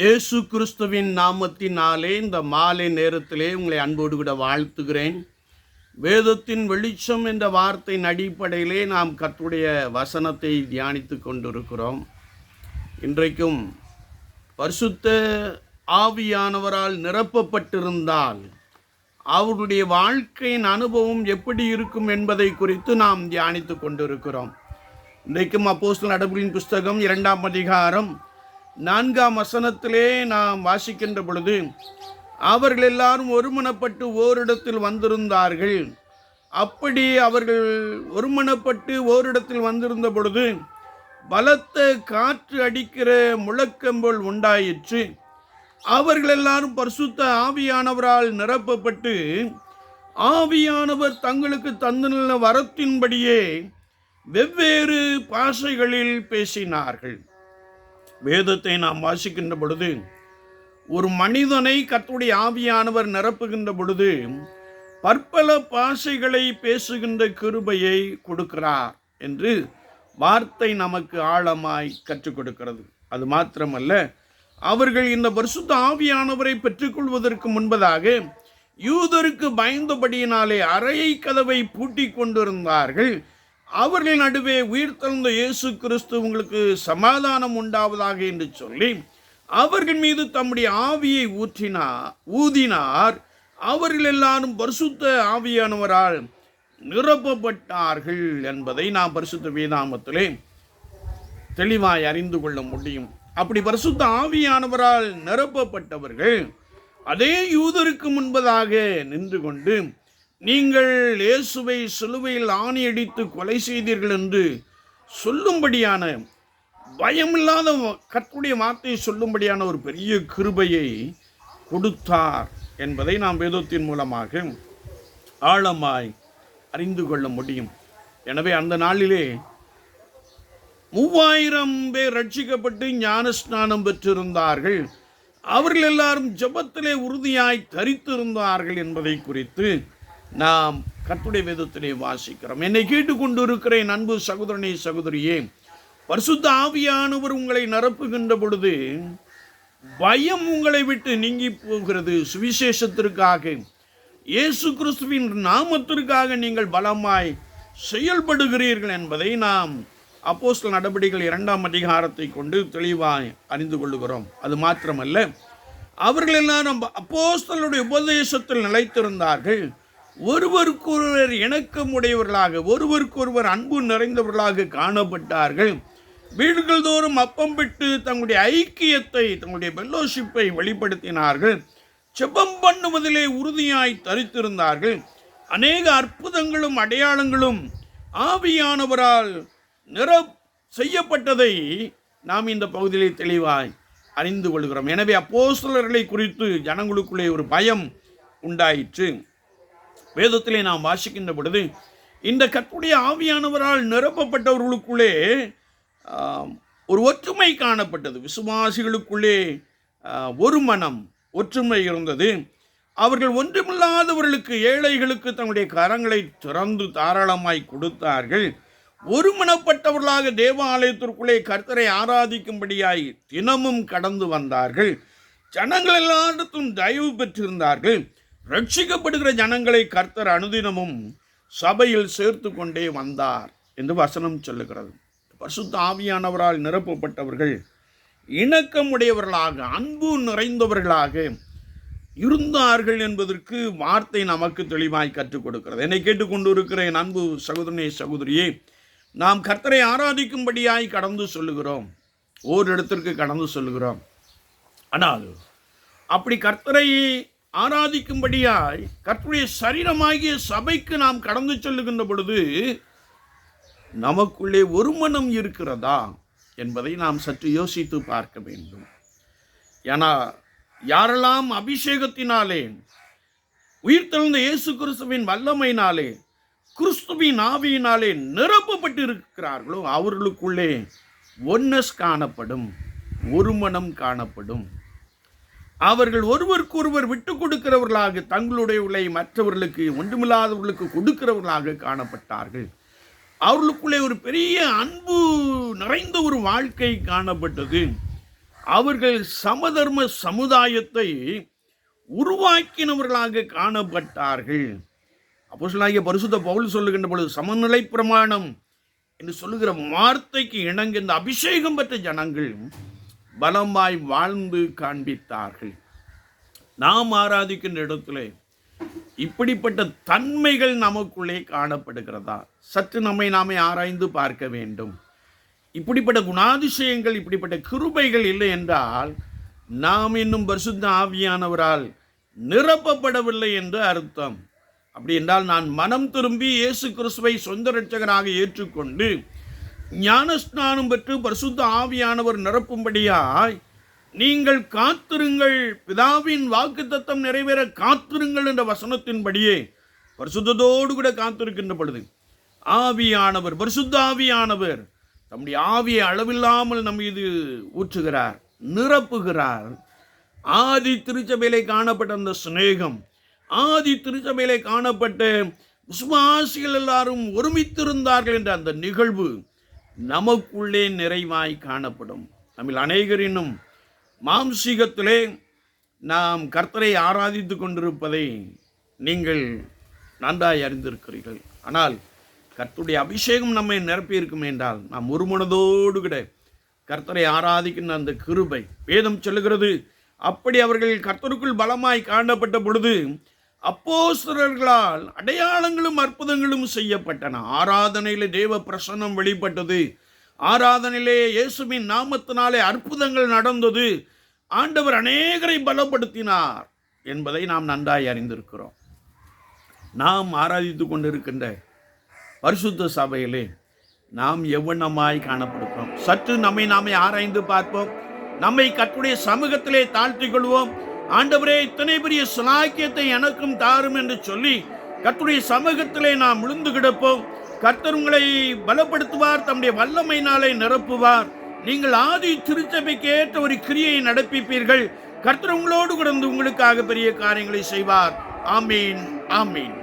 இயேசு கிறிஸ்துவின் நாமத்தினாலே இந்த மாலை நேரத்திலே உங்களை அன்போடு கூட வாழ்த்துகிறேன். வேதத்தின் வெளிச்சம் என்ற வார்த்தையின் அடிப்படையிலே நாம் கத்துடைய வசனத்தை தியானித்து கொண்டிருக்கிறோம். இன்றைக்கும் பரிசுத்த ஆவியானவரால் நிரப்பப்பட்டிருந்தால் அவருடைய வாழ்க்கையின் அனுபவம் எப்படி இருக்கும் என்பதை குறித்து நாம் தியானித்து கொண்டிருக்கிறோம். இன்றைக்கும் அப்போஸ்தல் நடபடியின் புஸ்தகம் இரண்டாம் அதிகாரம் நான்காம் வசனத்திலே நாம் வாசிக்கின்ற பொழுது அவர்கள் எல்லாரும் ஒருமனப்பட்டு ஓரிடத்தில் வந்திருந்தார்கள். அப்படி அவர்கள் ஒருமனப்பட்டு ஓரிடத்தில் வந்திருந்த பொழுது பலத்த காற்று அடிக்கிற முழக்கம்போல் உண்டாயிற்று. அவர்கள் எல்லாரும் பரிசுத்த ஆவியானவரால் நிரப்பப்பட்டு ஆவியானவர் தங்களுக்கு தந்துள்ள வரத்தின்படியே வெவ்வேறு பாஷைகளில் பேசினார்கள். வேதத்தை நாம் வாசிக்கின்ற பொழுது ஒரு மனிதனை கத்துடைய ஆவியானவர் நிரப்புகின்ற பொழுது பற்பல பாஷைகளை பேசுகின்ற கிருபையை கொடுக்கிறார் என்று வார்த்தை நமக்கு ஆழமாய் கற்றுக் கொடுக்கிறது. அது மாத்திரமல்ல அவர்கள் இந்த பரிசுத்த ஆவியானவரை பெற்றுக்கொள்வதற்கு முன்பதாக யூதருக்கு பயந்தபடியினாலே அறையை கதவை பூட்டிக் கொண்டிருந்தார்கள். அவர்கள் நடுவே உயிர்த்தெழுந்த இயேசு கிறிஸ்து உங்களுக்கு சமாதானம் உண்டாவதாக என்று சொல்லி அவர்கள் மீது தம்முடைய ஆவியை ஊற்றினார் ஊதினார். அவர்கள் எல்லாரும் பரிசுத்த ஆவியானவரால் நிரப்பப்பட்டார்கள் என்பதை நாம் பரிசுத்த வேதாமத்திலே தெளிவாய் அறிந்து கொள்ள முடியும். அப்படி பரிசுத்த ஆவியானவரால் நிரப்பப்பட்டவர்கள் அதே யூதருக்கு முன்பதாக நின்று கொண்டு நீங்கள் இயேசுவை சிலுவையில் ஆணியடித்து கொலை செய்தீர்கள் என்று சொல்லும்படியான பயமில்லாத கற்புடைய வார்த்தையை சொல்லும்படியான ஒரு பெரிய கிருபையை கொடுத்தார் என்பதை நாம் வேதத்தின் மூலமாக ஆழமாய் அறிந்து கொள்ள முடியும். எனவே அந்த நாளிலே மூவாயிரம் பேர் ரட்சிக்கப்பட்டு ஞானஸ்நானம் பெற்றிருந்தார்கள். அவர்கள் எல்லாரும் ஜபத்திலே உறுதியாய் தரித்திருந்தார்கள் என்பதை குறித்து நாம் கட்டுடை வேதத்திலே வாசிக்கிறோம். என்னை கேட்டுக்கொண்டு இருக்கிறேன் அன்பு சகோதரனே சகோதரியே. பரிசுத்த ஆவியானவர் உங்களை நிரப்புகின்ற பொழுது பயம் உங்களை விட்டு நீங்கி போகிறது. சுவிசேஷத்திற்காக இயேசு கிறிஸ்துவின் நாமத்திற்காக நீங்கள் பலமாய் செயல்படுகிறீர்கள் என்பதை நாம் அப்போஸ்தல நடவடிக்கைகள் இரண்டாம் அதிகாரத்தை கொண்டு தெளிவாய் அறிந்து கொள்ளுகிறோம். அது மாத்திரமல்ல அவர்கள் எல்லாரும் அப்போஸ்தலுடைய உபதேசத்தில் நிலைத்திருந்தார்கள். ஒருவருக்கொருவர் இணக்கம் உடையவர்களாக ஒருவருக்கொருவர் அன்பு நிறைந்தவர்களாக காணப்பட்டார்கள். வீடுகள் தோறும் அப்பம் பெற்று தங்களுடைய ஐக்கியத்தை தங்களுடைய பெல்லோஷிப்பை வெளிப்படுத்தினார்கள். செபம் பண்ணுவதிலே உறுதியாய் தரித்திருந்தார்கள். அநேக அற்புதங்களும் அடையாளங்களும் ஆவியானவரால் நிற செய்யப்பட்டதை நாம் இந்த பகுதியிலே தெளிவாய் அறிந்து கொள்கிறோம். எனவே அப்போசலர்களை குறித்து ஜனங்களுக்குள்ளே ஒரு பயம் உண்டாயிற்று. வேதத்திலே நாம் வாசிக்கின்ற பொழுது இந்த கற்புடைய ஆவியானவரால் நிரப்பப்பட்டவர்களுக்குள்ளே ஒரு ஒற்றுமை காணப்பட்டது. விசுவாசிகளுக்குள்ளே ஒரு மனம் ஒற்றுமை இருந்தது. அவர்கள் ஒன்றுமில்லாதவர்களுக்கு ஏழைகளுக்கு தங்களுடைய கரங்களை திறந்து தாராளமாய் கொடுத்தார்கள். ஒருமனப்பட்டவர்களாக தேவாலயத்திற்குள்ளே கர்த்தரை ஆராதிக்கும்படியாய் தினமும் கடந்து வந்தார்கள். ஜனங்கள் எல்லாரிடத்தும் தயவு பெற்றிருந்தார்கள். ரட்சிக்கப்படுகிற ஜனங்களை கர்த்தர் அனுதினமும் சபையில் சேர்த்து கொண்டே வந்தார் என்று வசனம் சொல்லுகிறது. பசுத்த ஆவியானவரால் நிரப்பப்பட்டவர்கள் இணக்கமுடையவர்களாக அன்பு நிறைந்தவர்களாக இருந்தார்கள் என்பதற்கு வார்த்தை நமக்கு தெளிவாய் கற்றுக் கொடுக்கிறது. என்னை கேட்டுக்கொண்டு இருக்கிற என் அன்பு சகோதரனே சகோதரியே நாம் கர்த்தரை ஆராதிக்கும்படியாய் கடந்து சொல்லுகிறோம். ஓரிடத்திற்கு கடந்து சொல்லுகிறோம். ஆனால் அப்படி கர்த்தரை ஆராதிக்கும்படியாய் கர்த்தருடைய சரீரமாகிய சபைக்கு நாம் கடந்து செல்லுகின்ற பொழுது நமக்குள்ளே ஒரு மனம் இருக்கிறதா என்பதை நாம் சற்று யோசித்து பார்க்க வேண்டும். ஏன்னா யாரெல்லாம் அபிஷேகத்தினாலே உயிர்த்தெழுந்த இயேசு கிறிஸ்துவின் வல்லமையினாலே கிறிஸ்துவின் ஆவியினாலே நிரப்பப்பட்டு இருக்கிறார்களோ அவர்களுக்குள்ளே ஒன்னஸ் காணப்படும் ஒரு மனம் காணப்படும். அவர்கள் ஒருவருக்கொருவர் விட்டு கொடுக்கிறவர்களாக தங்களுடைய உலை மற்றவர்களுக்கு ஒன்றுமில்லாதவர்களுக்கு கொடுக்கிறவர்களாக காணப்பட்டார்கள். அவர்களுக்குள்ளே ஒரு பெரிய அன்பு நிறைந்த ஒரு வாழ்க்கை காணப்பட்டது. அவர்கள் சமதர்ம சமுதாயத்தை உருவாக்கினவர்களாக காணப்பட்டார்கள். அப்போஸ்தலனாகிய பரிசுத்த பவுல் சொல்லுகின்ற பொழுது சமநிலை பிரமாணம் என்று சொல்லுகிற வார்த்தைக்கு இணங்க இந்த அபிஷேகம் பெற்ற ஜனங்கள் பலமாய் வாழ்ந்து காண்பித்தார்கள். நாம் ஆராதிக்கின்ற இடத்துல இப்படிப்பட்ட தன்மைகள் நமக்குள்ளே காணப்படுகிறதா? சற்று நம்மை நாமே ஆராய்ந்து பார்க்க வேண்டும். இப்படிப்பட்ட குணாதிசயங்கள் இப்படிப்பட்ட கிருபைகள் இல்லை என்றால் நாம் இன்னும் பரிசுத்த ஆவியானவரால் நிரப்பப்படவில்லை என்று அர்த்தம். அப்படி என்றால் நான் மனம் திரும்பி இயேசு கிறிஸ்துவை சொந்த இரட்சகராக ஏற்றுக்கொண்டு ஞானஸ்நானம் பெற்று பரிசுத்த ஆவியானவர் நிரப்பும்படியாய் நீங்கள் காத்திருங்கள். பிதாவின் வாக்குத்தத்தம் நிறைவேற காத்திருங்கள் என்ற வசனத்தின்படியே பரிசுத்தோடு கூட காத்திருக்கின்ற பொழுது ஆவியானவர் பரிசுத்த ஆவியானவர் தம்முடைய ஆவியை அளவில்லாமல் நம் இது ஊற்றுகிறார் நிரப்புகிறார். ஆதி திருச்சபையிலே காணப்பட்ட அந்த சிநேகம் ஆதி திருச்சபையிலே காணப்பட்ட விசுவாசிகள் எல்லாரும் ஒருமித்திருந்தார்கள் என்ற அந்த நிகழ்வு நமக்குள்ளே நிறைவாய் காணப்படும். நம்மில் அநேகரினும் மாம்சீகத்திலே நாம் கர்த்தரை ஆராதித்து கொண்டிருப்பதை நீங்கள் நன்றாய் அறிந்திருக்கிறீர்கள். ஆனால் கர்த்தருடைய அபிஷேகம் நம்மை நிரப்பியிருக்கும் என்றால் நாம் ஒருமனதோடு கூட கர்த்தரை ஆராதிக்கின்ற அந்த கிருபை வேதம் சொல்லுகிறது அப்படி அவர்கள் கர்த்தருக்குள் பலமாய் காணப்பட்ட பொழுது அப்போஸ்தரர்களால் அடையாளங்களும் அற்புதங்களும் செய்யப்பட்டன. ஆராதனையிலே தேவ பிரசன்னம் வெளிப்பட்டது. ஆராதனையிலே இயேசுவின் நாமத்தினாலே அற்புதங்கள் நடந்தது. ஆண்டவர் அநேகரை பலப்படுத்தினார் என்பதை நாம் நன்றாய் அறிந்திருக்கிறோம். நாம் ஆராதித்து கொண்டிருக்கின்ற பரிசுத்த சபையிலே நாம் எவ்வண்ணமாய் காணப்படுகிறோம். சற்று நம்மை நாமே ஆராய்ந்து பார்ப்போம். நம்மை கற்றுடைய சமூகத்திலே தாழ்த்திக் கொள்வோம். ஆண்டவரே இத்தனை பெரிய சுலாக்கியத்தை எனக்கும் தாரும் என்று சொல்லி கத்துடைய சமூகத்திலே நாம் விழுந்து கிடப்போம். கர்த்தர் உங்களை பலப்படுத்துவார் தம்முடைய வல்லமையினாலே நிரப்புவார். நீங்கள் ஆதி திருச்சபைக்கு ஏற்ற ஒரு கிரியை நடப்பிப்பீர்கள். கர்த்தர் உங்களோடு கிடந்து உங்களுக்காக பெரிய காரியங்களை செய்வார். ஆமீன் ஆமீன்.